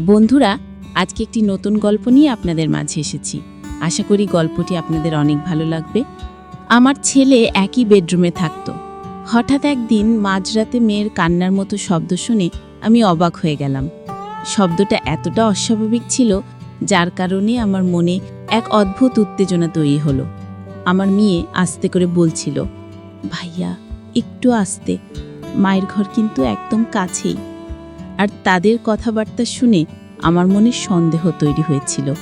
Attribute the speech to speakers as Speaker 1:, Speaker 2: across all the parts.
Speaker 1: বন্ধুরা, আজকে একটি নতুন গল্প নিয়ে আপনাদের মাঝে এসেছি। আশা করি গল্পটি আপনাদের অনেক ভালো লাগবে। আমার ছেলে একই বেডরুমে থাকতো। হঠাৎ একদিন মাঝরাতে মেয়ের কান্নার মতো শব্দ শুনে আমি অবাক হয়ে গেলাম। শব্দটা এতটা অস্বাভাবিক ছিল, যার কারণে আমার মনে এক অদ্ভুত উত্তেজনা তৈরি হলো। আমার মেয়ে আস্তে করে বলছিল, ভাইয়া, একটু আস্তে। মায়ের ঘর কিন্তু একদম কাছেই। আর তাদের কথাবার্তা শুনে আমার মনে সন্দেহ তৈরি হয়েছিল।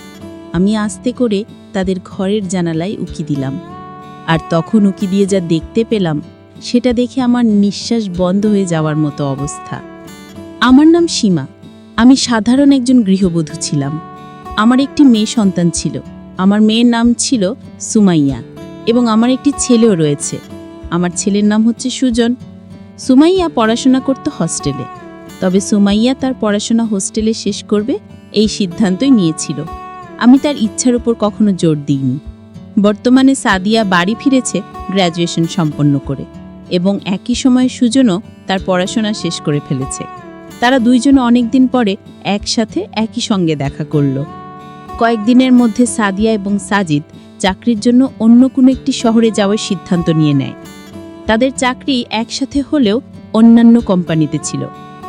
Speaker 1: আমি আস্তে করে তাদের ঘরের জানালায় উকি দিলাম। আর তখন উকি দিয়ে যা দেখতে পেলাম, সেটা দেখে আমার নিঃশ্বাস বন্ধ হয়ে যাওয়ার মতো অবস্থা। আমার নাম সীমা। আমি সাধারণ একজন গৃহবধূ ছিলাম। আমার একটি মেয়ে সন্তান ছিল। আমার মেয়ের নাম ছিল সুমাইয়া এবং আমার একটি ছেলেও রয়েছে। আমার ছেলের নাম হচ্ছে সুজন। সুমাইয়া পড়াশোনা করতো হস্টেলে। তবে সুমাইয়া তার পড়াশোনা হোস্টেলে শেষ করবে, এই সিদ্ধান্তই নিয়েছিল। আমি তার ইচ্ছার উপর কখনো জোর দিইনি। বর্তমানে সাদিয়া বাড়ি ফিরেছে গ্র্যাজুয়েশন সম্পন্ন করে এবং একই সময়ে সুজনও তার পড়াশোনা শেষ করে ফেলেছে। তারা দুইজন অনেক দিন পরে একসাথে একই সঙ্গে দেখা করল। কয়েকদিনের মধ্যে সাদিয়া এবং সাজিদ চাকরির জন্য অন্য কোনো একটি শহরে যাওয়ার সিদ্ধান্ত নিয়ে নেয়। তাদের চাকরি একসাথে হলেও অন্যান্য কোম্পানিতে ছিল।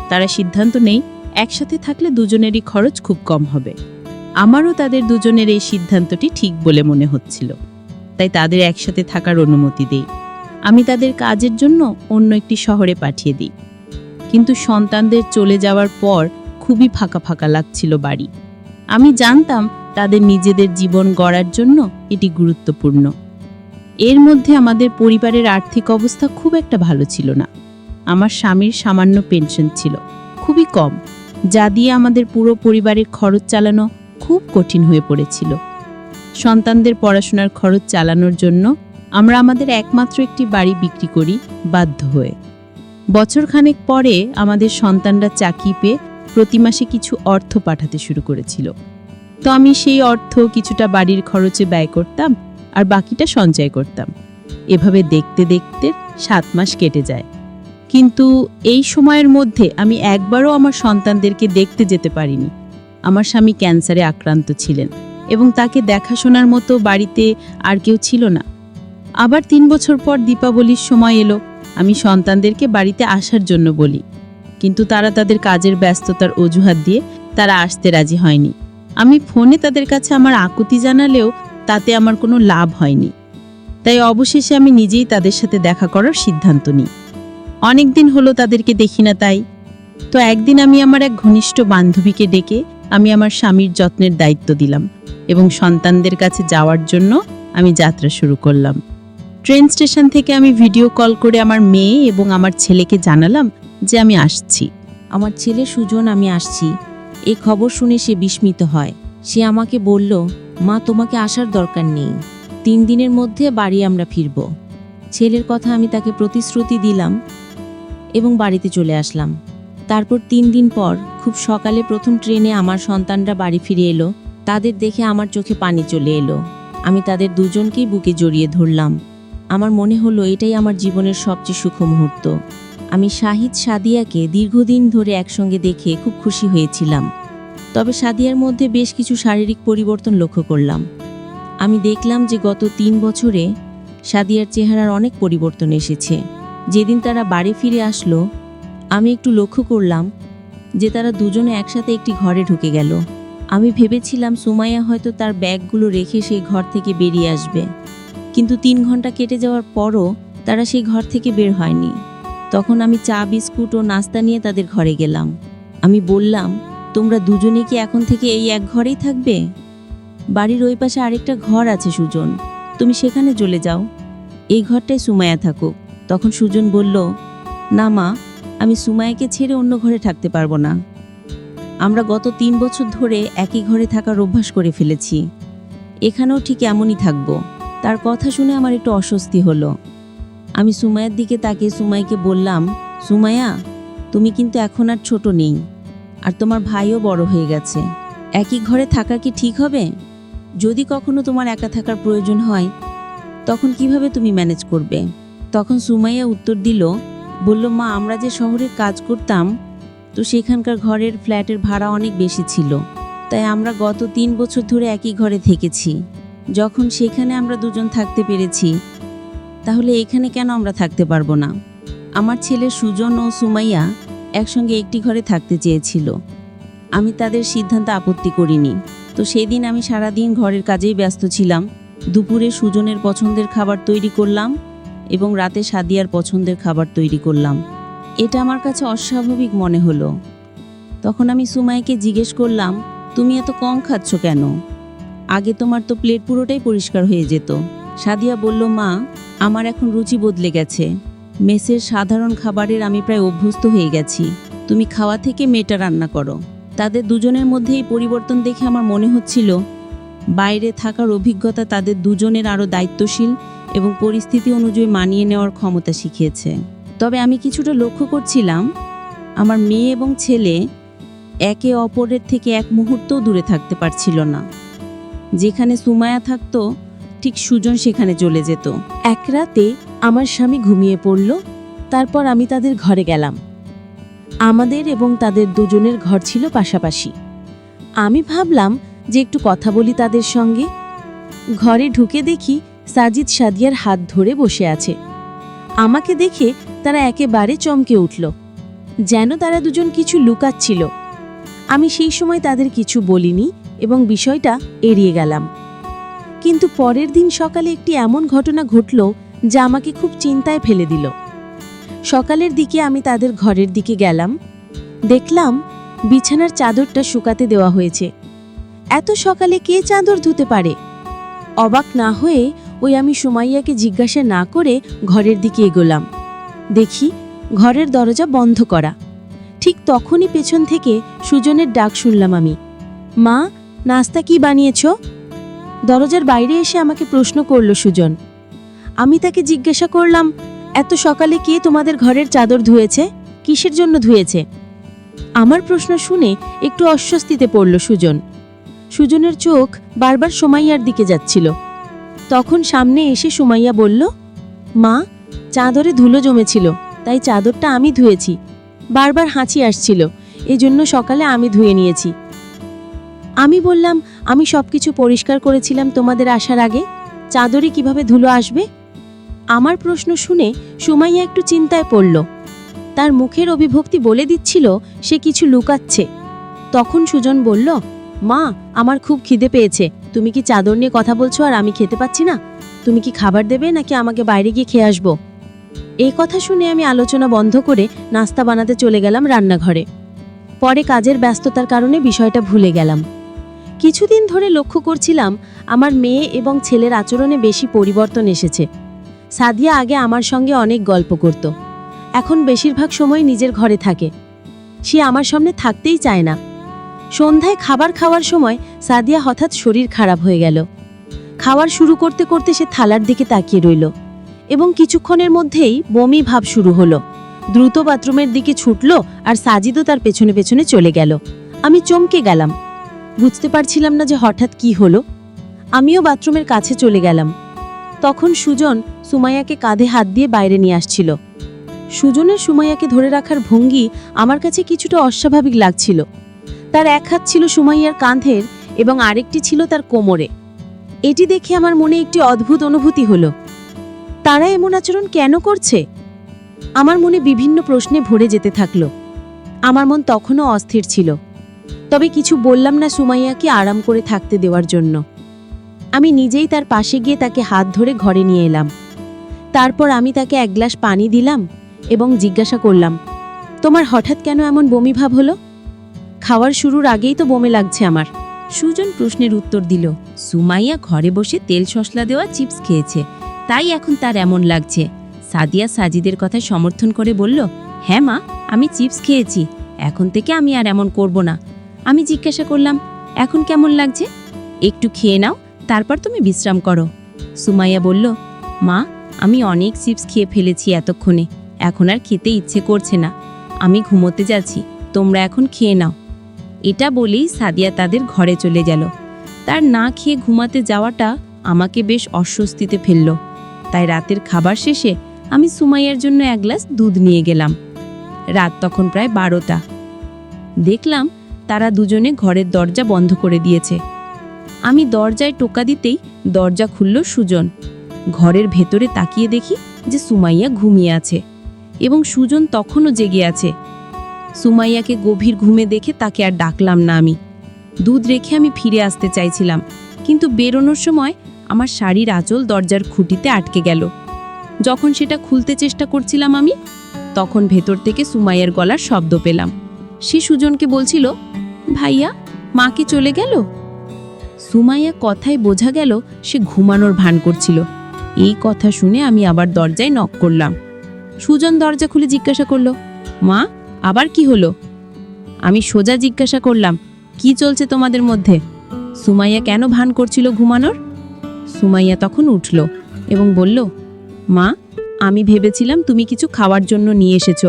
Speaker 1: তারা সিদ্ধান্ত নেই, একসাথে থাকলে দুজনেরই খরচ খুব কম হবে। আমারও তাদের দুজনের এই সিদ্ধান্তটি ঠিক বলে মনে হচ্ছিল। তাই তাদের একসাথে থাকার অনুমতি দেই। আমি তাদের কাজের জন্য অন্য একটি শহরে পাঠিয়ে দিই। কিন্তু সন্তানদের চলে যাওয়ার পর খুবই ফাঁকা ফাঁকা লাগছিল বাড়ি। আমি জানতাম তাদের নিজেদের জীবন গড়ার জন্য এটি গুরুত্বপূর্ণ। এর মধ্যে আমাদের পরিবারের আর্থিক অবস্থা খুব একটা ভালো ছিল না। আমার স্বামীর সামান্য পেনশন ছিল। খুবই কম, যা দিয়ে আমাদের পুরো পরিবারের খরচ চালানো খুব কঠিন হয়ে পড়েছিল। সন্তানদের পড়াশোনার খরচ চালানোর জন্য আমরা আমাদের একমাত্র একটি বাড়ি বিক্রি করি বাধ্য হয়ে। বছরখানেক পরে আমাদের সন্তানরা চাকরি পেয়ে প্রতি মাসে কিছু অর্থ পাঠাতে শুরু করেছিল। তো আমি সেই অর্থ কিছুটা বাড়ির খরচে ব্যয় করতাম আর বাকিটা সঞ্চয় করতাম। এভাবে দেখতে দেখতে সাত মাস কেটে যায়। কিন্তু এই সময়ের মধ্যে আমি একবারও আমার সন্তানদেরকে দেখতে যেতে পারিনি। আমার স্বামী ক্যান্সারে আক্রান্ত ছিলেন এবং তাকে দেখাশোনার মতো বাড়িতে আর কেউ ছিল না। আবার তিন বছর পর দীপাবলির সময় এলো, আমি সন্তানদেরকে বাড়িতে আসার জন্য বলি। কিন্তু তারা তাদের কাজের ব্যস্ততার অজুহাত দিয়ে তারা আসতে রাজি হয়নি। আমি ফোনে তাদের কাছে আমার আকুতি জানালেও তাতে আমার কোনো লাভ হয়নি। তাই অবশেষে আমি নিজেই তাদের সাথে দেখা করার সিদ্ধান্ত নিই। অনেক দিন হলো তাদেরকে দেখি না তাই। তো একদিন আমি আমার এক ঘনিষ্ঠ বান্ধবীকে ডেকে আমি আমার স্বামীর যত্নের দায়িত্ব দিলাম এবং সন্তানদের কাছে যাওয়ার জন্য আমি যাত্রা শুরু করলাম। ট্রেন স্টেশন থেকে আমি ভিডিও কল করে আমার মেয়ে এবং আমার ছেলেকে জানালাম যে আমি আসছি।
Speaker 2: আমার ছেলে সুজন, আমি আসছি। এই খবর শুনে সে বিস্মিত হয়। সে আমাকে বলল, মা, তোমাকে আসার দরকার নেই। তিন দিনের মধ্যে বাড়ি আমরা ফিরব। ছেলের কথা আমি তাকে প্রতিশ্রুতি দিলাম। এবং বাড়িতে চলে আসলাম। তারপর তিন দিন পর খুব সকালে প্রথম ট্রেনে আমার সন্তানরা বাড়ি ফিরে এলো। তাদের দেখে আমার চোখে পানি চলে এলো। আমি তাদের দুজনকেই বুকে জড়িয়ে ধরলাম। আমার মনে হলো এটাই আমার জীবনের সবচেয়ে সুখ মুহূর্ত। আমি শাহিদ সাদিয়াকে দীর্ঘদিন ধরে একসঙ্গে দেখে খুব খুশি হয়েছিলাম। তবে সাদিয়ার মধ্যে বেশ কিছু শারীরিক পরিবর্তন লক্ষ্য করলাম। আমি দেখলাম যে গত তিন বছরে সাদিয়ার চেহারার অনেক পরিবর্তন এসেছে। যেদিন তারা বাড়ি ফিরে আসলো, আমি একটু লক্ষ্য করলাম যে তারা দুজনে একসাথে একটি ঘরে ঢুকে গেল। আমি ভেবেছিলাম সুমাইয়া হয়তো তার ব্যাগগুলো রেখে সেই ঘর থেকে বেরিয়ে আসবে। কিন্তু তিন ঘণ্টা কেটে যাওয়ার পরও তারা সেই ঘর থেকে বের হয়নি। তখন আমি চা, বিস্কুট ও নাস্তা নিয়ে তাদের ঘরে গেলাম। আমি বললাম, তোমরা দুজনে কি এখন থেকে এই এক ঘরেই থাকবে? বাড়ির ওই পাশে আরেকটা ঘর আছে, সুজন। তুমি সেখানে চলে যাও। এই ঘরটায় সুমায়া থাকুক। তখন সুজন বলল, না মা, আমি সুমায়াকে ছেড়ে অন্য ঘরে থাকতে পারব না। আমরা গত তিন বছর ধরে একই ঘরে থাকার অভ্যাস করে ফেলেছি। এখানেও ঠিক এমনই থাকব। তার কথা শুনে আমার একটু অস্বস্তি হলো। আমি সুমাইয়ের দিকে তাকিয়ে সুমাইকে বললাম, সুমাইয়া, তুমি কিন্তু এখন আর ছোট নেই, আর তোমার ভাইও বড় হয়ে গেছে। একই ঘরে থাকা কি ঠিক হবে? যদি কখনো তোমার একা থাকার প্রয়োজন হয়, তখন কীভাবে তুমি ম্যানেজ করবে? তখন সুমাইয়া উত্তর দিল, বলল, মা, আমরা যে শহরে কাজ করতাম,
Speaker 1: তো সেখানকার ঘরের ফ্ল্যাটের ভাড়া অনেক বেশি ছিল। তাই আমরা গত তিন বছর ধরে একই ঘরে থেকেছি। যখন সেখানে আমরা দুজন থাকতে পেরেছি, তাহলে এখানে কেন আমরা থাকতে পারব না? আমার ছেলে সুজন ও সুমাইয়া একসঙ্গে একটি ঘরে থাকতে চেয়েছিল। আমি তাদের সিদ্ধান্ত আপত্তি করিনি। তো সেই দিন আমি সারাদিন ঘরের কাজেই ব্যস্ত ছিলাম। দুপুরে সুজনের পছন্দের খাবার তৈরি করলাম। এবং রাতে সাদিয়ার পছন্দের খাবার তৈরি করলাম। এটা আমার কাছে অস্বাভাবিক মনে হলো। তখন আমি সুমাইকে জিজ্ঞেস করলাম, তুমি এত কম খাচ্ছ কেন? আগে তোমার তো প্লেট পুরোটাই পরিষ্কার হয়ে যেত। সাদিয়া বলল, মা, আমার এখন রুচি বদলে গেছে। মেসের সাধারণ খাবারের আমি প্রায় অভ্যস্ত হয়ে গেছি। তুমি খাওয়া থেকে মেয়েটা রান্না করো। তাদের দুজনের মধ্যে এই পরিবর্তন দেখে আমার মনে হচ্ছিল, বাইরে থাকার অভিজ্ঞতা তাদের দুজনের আরও দায়িত্বশীল এবং পরিস্থিতি অনুযায়ী মানিয়ে নেওয়ার ক্ষমতা শিখিয়েছে। তবে আমি কিছুটা লক্ষ্য করছিলাম, আমার মেয়ে এবং ছেলে একে অপরের থেকে এক মুহূর্তও দূরে থাকতে পারছিল না। যেখানে সুমায়া থাকতো, ঠিক সুজন সেখানে চলে যেত।
Speaker 3: এক রাতে আমার স্বামী ঘুমিয়ে পড়ল, তারপর আমি তাদের ঘরে গেলাম। আমাদের এবং তাদের দুজনের ঘর ছিল পাশাপাশি। আমি ভাবলাম যে একটু কথা বলি তাদের সঙ্গে। ঘরে ঢুকে দেখি সাজিদ সাদিয়ার হাত ধরে বসে আছে। আমাকে দেখে তারা একেবারে চমকে উঠল। যেন তারা দুজন কিছু লুকাচ্ছিল। আমি সেই সময় তাদের কিছু বলিনি এবং বিষয়টা এড়িয়ে গেলাম। কিন্তু পরের দিন সকালে একটি এমন ঘটনা ঘটল যা আমাকে খুব চিন্তায় ফেলে দিল। সকালের দিকে আমি তাদের ঘরের দিকে গেলাম। দেখলাম বিছানার চাদরটা শুকাতে দেওয়া হয়েছে। এত সকালে কে চাদর ধুতে পারে? অবাক না হয়ে ওই আমি সুমাইয়াকে জিজ্ঞাসা না করে ঘরের দিকে এগোলাম। দেখি, ঘরের দরজা বন্ধ করা। ঠিক তখনই পেছন থেকে সুজনের ডাক শুনলাম আমি। মা, নাস্তা কি বানিয়েছো? দরজার বাইরে এসে আমাকে প্রশ্ন করল সুজন। আমি তাকে জিজ্ঞাসা করলাম, এত সকালে কে তোমাদের ঘরের চাদর ধুয়েছে? কিসের জন্য ধুয়েছে? আমার প্রশ্ন শুনে একটু অস্বস্তিতে পড়ল সুজন। সুজনের চোখ বারবার সোমাইয়ার দিকে যাচ্ছিল। তখন সামনে এসে সুমাইয়া বলল, মা, চাদরে ধুলো জমেছিল, তাই চাদরটা আমি ধুয়েছি। বারবার হাঁচি আসছিল, এজন্য সকালে আমি ধুয়ে নিয়েছি। আমি বললাম, আমি সব কিছু পরিষ্কার করেছিলাম তোমাদের আসার আগে। চাদরে কীভাবে ধুলো আসবে? আমার প্রশ্ন শুনে সুমাইয়া একটু চিন্তায় পড়ল। তার মুখের অভিভক্তি বলে দিচ্ছিল, সে কিছু লুকাচ্ছে। তখন সুজন বলল, মা, আমার খুব খিদে পেয়েছে। তুমি কি চাদর নিয়ে কথা বলছো আর আমি খেতে পাচ্ছি না? তুমি কি খাবার দেবে নাকি আমাকে বাইরে গিয়ে খেয়ে আসব? এই কথা শুনে আমি আলোচনা বন্ধ করে নাস্তা বানাতে চলে গেলাম রান্নাঘরে। পরে কাজের ব্যস্ততার কারণে বিষয়টা ভুলে গেলাম। কিছুদিন ধরে লক্ষ্য করছিলাম আমার মেয়ে এবং ছেলের আচরণে বেশি পরিবর্তন এসেছে। সাদিয়া আগে আমার সঙ্গে অনেক গল্প করত। এখন বেশিরভাগ সময় নিজের ঘরে থাকে। সে আমার সামনে থাকতেই চায় না। সন্ধ্যায় খাবার খাওয়ার সময় সাদিয়া হঠাৎ শরীর খারাপ হয়ে গেল। খাওয়ার শুরু করতে করতে সে থালার দিকে তাকিয়ে রইল এবং কিছুক্ষণের মধ্যেই বমি ভাব শুরু হলো। দ্রুত বাথরুমের দিকে ছুটল আর সাজিদও তার পেছনে পেছনে চলে গেল। আমি চমকে গেলাম। বুঝতে পারছিলাম না যে হঠাৎ কি হলো। আমিও বাথরুমের কাছে চলে গেলাম। তখন সুজন সুমাইয়াকে কাঁধে হাত দিয়ে বাইরে নিয়ে আসছিল। সুজনের সুমাইয়াকে ধরে রাখার ভঙ্গি আমার কাছে কিছুটা অস্বাভাবিক লাগছিল। তার এক হাত ছিল সুমাইয়ার কাঁধের এবং আরেকটি ছিল তার কোমরে। এটি দেখে আমার মনে একটি অদ্ভুত অনুভূতি হলো। তারা এমন আচরণ কেন করছে? আমার মনে বিভিন্ন প্রশ্নে ভরে যেতে থাকল। আমার মন তখনও অস্থির ছিল। তবে কিছু বললাম না সুমাইয়াকে আরাম করে থাকতে দেওয়ার জন্য। আমি নিজেই তার পাশে গিয়ে তাকে হাত ধরে ঘরে নিয়ে এলাম। তারপর আমি তাকে এক গ্লাস পানি দিলাম এবং জিজ্ঞাসা করলাম, তোমার হঠাৎ কেন এমন বমি ভাব হলো? খাওয়ার শুরুর আগেই তো বমি লাগছে আমার।
Speaker 1: সুজন প্রশ্নের উত্তর দিল, সুমাইয়া ঘরে বসে তেল সশলা দেওয়া চিপস খেয়েছে। তাই এখন তার এমন লাগছে। সাদিয়া সাজিদের কথায় সমর্থন করে বলল হ্যাঁ মা, আমি চিপস খেয়েছি, এখন থেকে আমি আর এমন করব না। আমি জিজ্ঞাসা করলাম, এখন কেমন লাগছে? একটু খেয়ে নাও, তারপর তুমি বিশ্রাম করো। সুমাইয়া বলল, মা, আমি অনেক চিপস খেয়ে ফেলেছি এতক্ষণে, এখন আর খেতে ইচ্ছে করছে না। আমি ঘুমোতে যাচ্ছি, তোমরা এখন খেয়ে নাও। এটা বলেই সাদিয়া তাদের ঘরে চলে গেল। তার না খেয়ে ঘুমাতে যাওয়াটা আমাকে বেশ অস্বস্তিতে ফেলল। তাই রাতের খাবার শেষে আমি সুমাইয়ার জন্য এক গ্লাস দুধ নিয়ে গেলাম। রাত তখন প্রায় বারোটা। দেখলাম তারা দুজনে ঘরের দরজা বন্ধ করে দিয়েছে। আমি দরজায় টোকা দিতেই দরজা খুলল সুজন। ঘরের ভেতরে তাকিয়ে দেখি যে সুমাইয়া ঘুমিয়ে আছে এবং সুজন তখনও জেগে আছে। সুমাইয়াকে গভীর ঘুমে দেখে তাকে আর ডাকলাম না আমি। দুধ রেখে আমি ফিরে আসতে চাইছিলাম, কিন্তু বেরোনোর সময় আমার শাড়ির আঁচল দরজার খুঁটিতে আটকে গেল। যখন সেটা খুলতে চেষ্টা করছিলাম আমি, তখন ভেতর থেকে সুমাইয়ার গলার শব্দ পেলাম। সে সুজনকে বলছিল, ভাইয়া, মা কি চলে গেল? সুমাইয়া কথায় বোঝা গেল, সে ঘুমানোর ভান করছিল। এই কথা শুনে আমি আবার দরজায় নক করলাম। সুজন দরজা খুলে জিজ্ঞাসা করল, মা আবার কি হলো? আমি সোজা জিজ্ঞাসা করলাম, কি চলছে তোমাদের মধ্যে? সুমাইয়া কেন ভান করছিল ঘুমানোর? সুমাইয়া তখন উঠল এবং বলল, মা, আমি ভেবেছিলাম তুমি কিছু খাওয়ার জন্য নিয়ে এসেছ।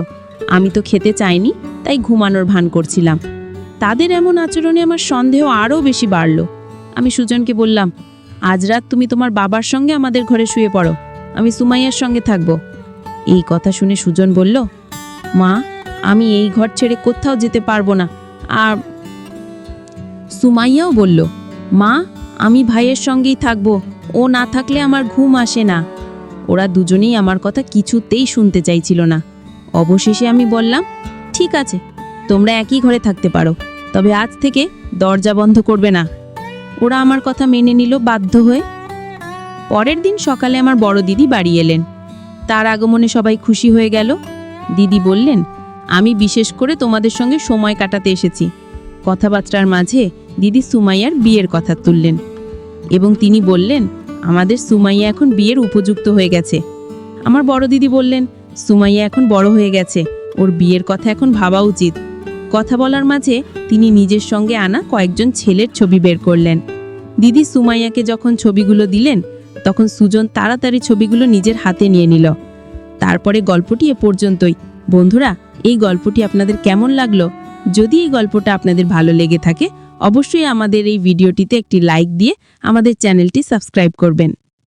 Speaker 1: আমি তো খেতে চাইনি, তাই ঘুমানোর ভান করছিলাম। তাদের এমন আচরণে আমার সন্দেহ আরও বেশি বাড়ল। আমি সুজনকে বললাম, আজ রাত তুমি তোমার বাবার সঙ্গে আমাদের ঘরে শুয়ে পড়ো। আমি সুমাইয়ার সঙ্গে থাকব। এই কথা শুনে সুজন বলল, মা আমি এই ঘর ছেড়ে কোথাও যেতে পারব না। আর সুমাইয়াও বলল, মা, আমি ভাইয়ের সঙ্গেই থাকব। ও না থাকলে আমার ঘুম আসে না। ওরা দুজনেই আমার কথা কিছুতেই শুনতে চাইছিল না। অবশেষে আমি বললাম, ঠিক আছে, তোমরা একই ঘরে থাকতে পারো, তবে আজ থেকে দরজা বন্ধ করবে না। ওরা আমার কথা মেনে নিল, বাধ্য হয়ে। পরের দিন সকালে আমার বড় দিদি বাড়ি এলেন। তার আগমনে সবাই খুশি হয়ে গেল। দিদি বললেন আমি বিশেষ করে তোমাদের সঙ্গে সময় কাটাতে এসেছি। কথাবার্তার মাঝে দিদি সুমাইয়ার বিয়ের কথা তুললেন এবং তিনি বললেন, আমাদের সুমাইয়া এখন বিয়ের উপযুক্ত হয়ে গেছে। আমার বড় দিদি বললেন, সুমাইয়া এখন বড় হয়ে গেছে। ওর বিয়ের কথা এখন ভাবা উচিত। কথা বলার মাঝে তিনি নিজের সঙ্গে আনা কয়েকজন ছেলের ছবি বের করলেন। দিদি সুমাইয়াকে যখন ছবিগুলো দিলেন, তখন সুজন তাড়াতাড়ি ছবিগুলো নিজের হাতে নিয়ে নিল। তারপরে গল্পটি এ পর্যন্তই। বন্ধুরা এই গল্পটি আপনাদের কেমন লাগল? যদি এই গল্পটা আপনাদের ভালো লেগে থাকে, অবশ্যই আমাদের এই ভিডিওটিতে একটি লাইক দিয়ে আমাদের চ্যানেলটি সাবস্ক্রাইব করবেন।